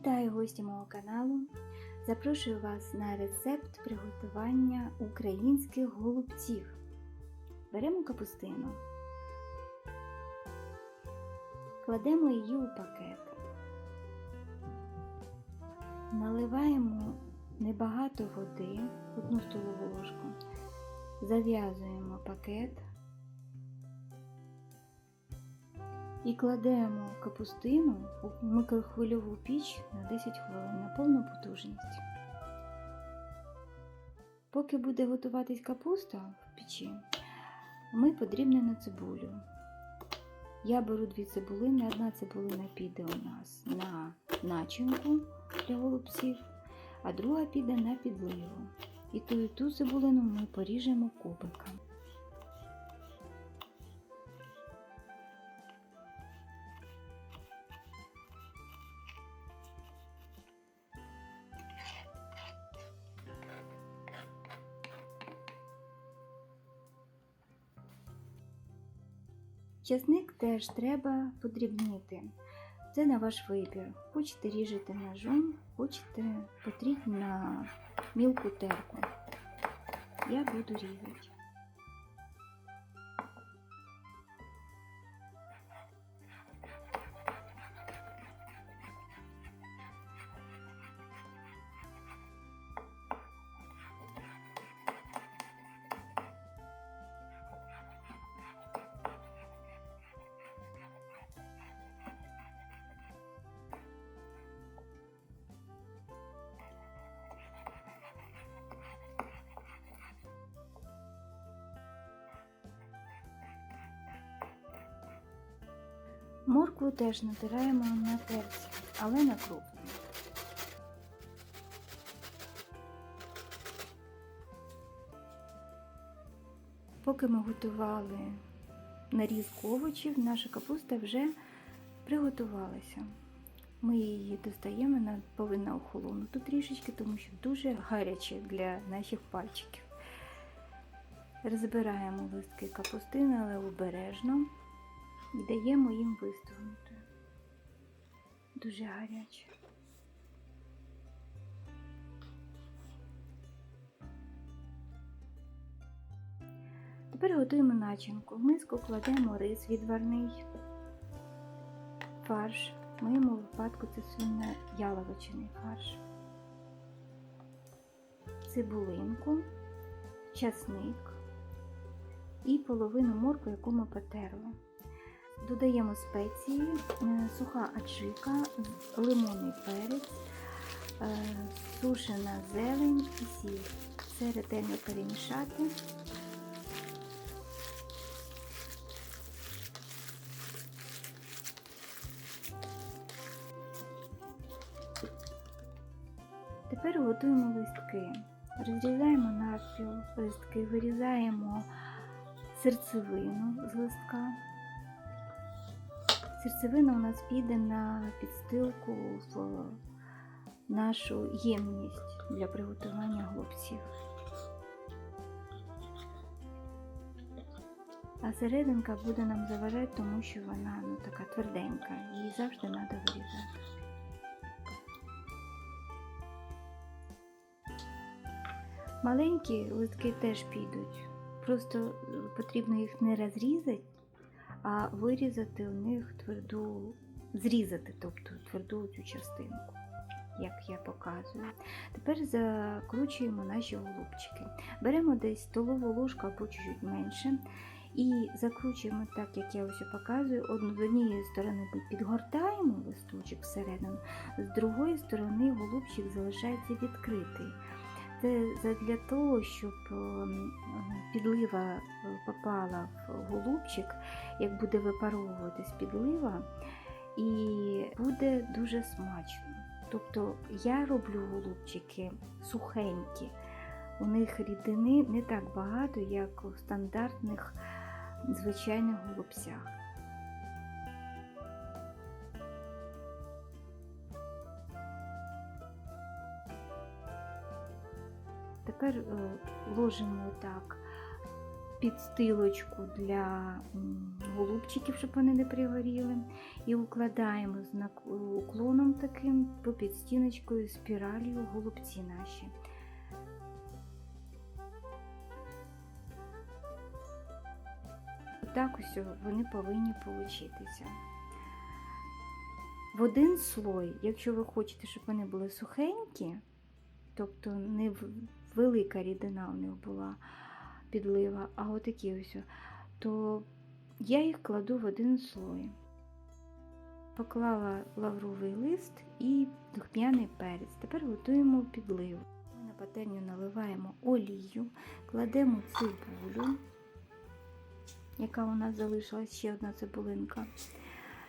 Вітаю гості мого каналу. Запрошую вас на рецепт приготування українських голубців. Беремо капустину, кладемо її у пакет, наливаємо небагато води, одну столову ложку, зав'язуємо пакет. І кладемо капустину у микрохвильову піч на 10 хвилин на повну потужність. Поки буде готуватись капуста в печі, ми подрібнемо цибулю. Я беру дві цибулини, одна цибулина піде у нас на начинку для голубців, а друга піде на підливу. І ту і ту цибулину ми поріжемо кубиками. Часник теж треба подрібнити. Це на ваш вибір. Хочете ріжете ножом, хочете потріть на мілку терку. Я буду різати. Моркву теж натираємо на терці, але на крупну. Поки ми готували нарізку овочів, наша капуста вже приготувалася. Ми її достаємо, вона повинна охолонути трішечки, тому що дуже гаряче для наших пальчиків. Розбираємо листки капустини, але обережно і даємо їм вистигнути. Дуже гаряче. Тепер готуємо начинку. В миску кладемо рис відварний, фарш. В моєму випадку це свино яловичиний фарш, цибулинку, часник і половину морку, яку ми потерли. Додаємо спеції, е, суха аджика, лимонний перець, е, сушена зелень і сіль. Все ретельно перемішати. Тепер готуємо листки. Розрізаємо навпіл листки, вирізаємо серцевину з листка. Серцевина у нас піде на підстилку в нашу ємність для приготування голубців. А серединка буде нам заважати, тому що вона ну, така тверденька, її завжди треба вирізати. Маленькі листки теж підуть, просто потрібно їх не розрізати, а вирізати у них тверду, зрізати, тобто тверду цю частинку, як я показую. Тепер закручуємо наші голубчики. Беремо десь столову ложку або чуть менше. І закручуємо так, як я ось показую. Одну з однієї сторони підгортаємо листочок всередину, з другої сторони голубчик залишається відкритий. Це для того, щоб підлива попала в голубчик, як буде випаровуватись підлива, і буде дуже смачно. Тобто я роблю голубчики сухенькі, у них рідини не так багато, як у стандартних звичайних голубцях. Тепер е, ложимо так підстилочку для голубчиків, щоб вони не пригоріли. І укладаємо з уклоном таким по підстіночкою спіралью голубці наші. Отак ось вони повинні получитися. В один слой, якщо ви хочете, щоб вони були сухенькі, тобто не в- велика рідина у них була підлива, а отакі ось, то я їх кладу в один слой. Поклала лавровий лист і духмяний перець. Тепер готуємо підливу. На пательню наливаємо олію, кладемо цибулю, яка у нас залишилась ще одна цибулинка.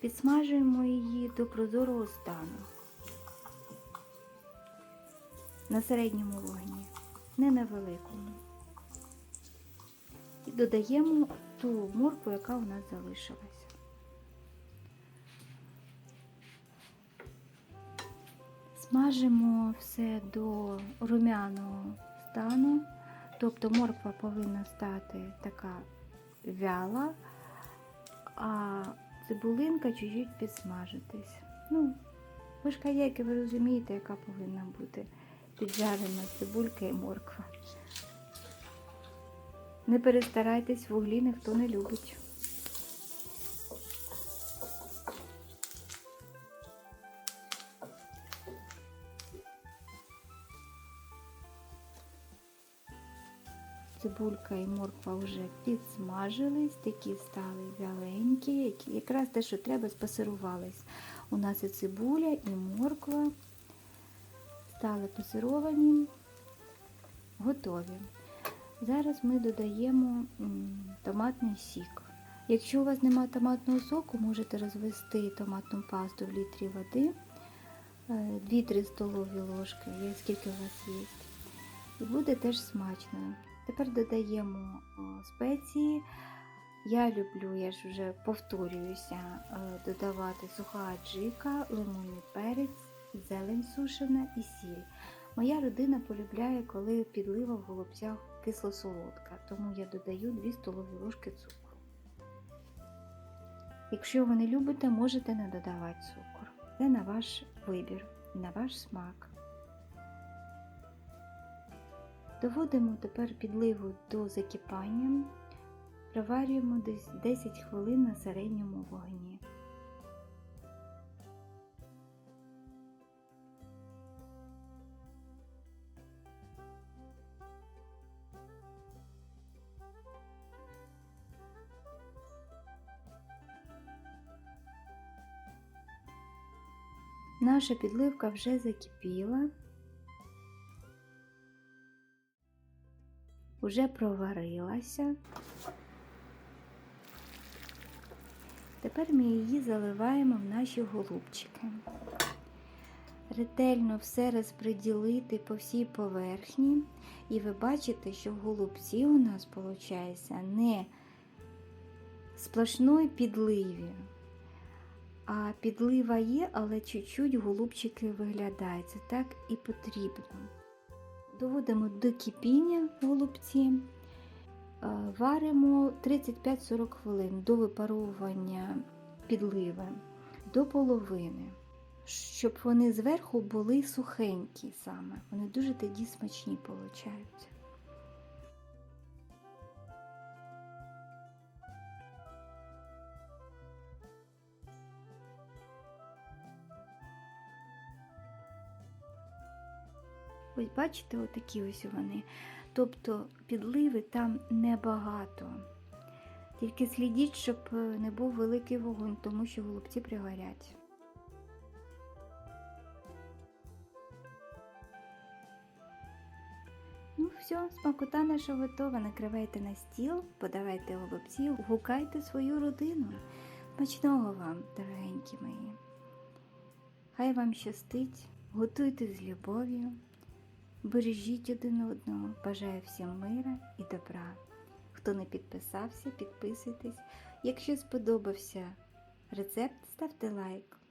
Підсмажуємо її до прозорого стану на середньому вогні, не на великому. І додаємо ту моркву, яка у нас залишилась. Смажимо все до румяного стану, тобто морква повинна стати така вяла, а цибулинка чуть-чуть підсмажитись. Ну, ви ж хазяйки, ви розумієте, яка повинна бути піджарена цибулька і морква. Не перестарайтесь, вуглі ніхто не любить. Цибулька і морква вже підсмажились, такі стали вяленькі, якраз те, що треба, спасирувались. У нас і цибуля, і морква стали пасировані, готові. Зараз ми додаємо томатний сік. Якщо у вас немає томатного соку, можете розвести томатну пасту в літрі води, 2-3 столові ложки, скільки у вас є. І буде теж смачно. Тепер додаємо спеції. Я люблю, я ж вже повторююся, е, додавати суха аджика, лимонний перець, зелень сушена і сіль. Моя родина полюбляє, коли підлива в голубцях кисло-солодка, тому я додаю 2 столові ложки цукру. Якщо ви не любите, можете не додавати цукор. Це на ваш вибір, на ваш смак. Доводимо тепер підливу до закипання, проварюємо десь 10 хвилин на середньому вогні. Наша підливка вже закипіла. Уже проварилася. Тепер ми її заливаємо в наші голубчики. Ретельно все розподілити по всій поверхні. І ви бачите, що голубці у нас виходить не сплошної підливі. А підлива є, але чуть-чуть голубчики виглядають. Це так і потрібно. Доводимо до кипіння голубці, е, варимо 35-40 хвилин до випаровування підливи до половини, щоб вони зверху були сухенькі саме. Вони дуже тоді смачні получаються. Ось бачите, отакі ось вони. Тобто підливи там небагато. Тільки слідіть, щоб е, не був великий вогонь, тому що голубці пригорять. Ну, все, смакота наша готова. Накривайте на стіл, подавайте голубці, гукайте свою родину. Смачного вам, дорогенькі мої. Хай вам щастить, готуйте з любов'ю. Бережіть один одного, бажаю всім мира і добра. Хто не підписався, підписуйтесь. Якщо сподобався рецепт, ставте лайк.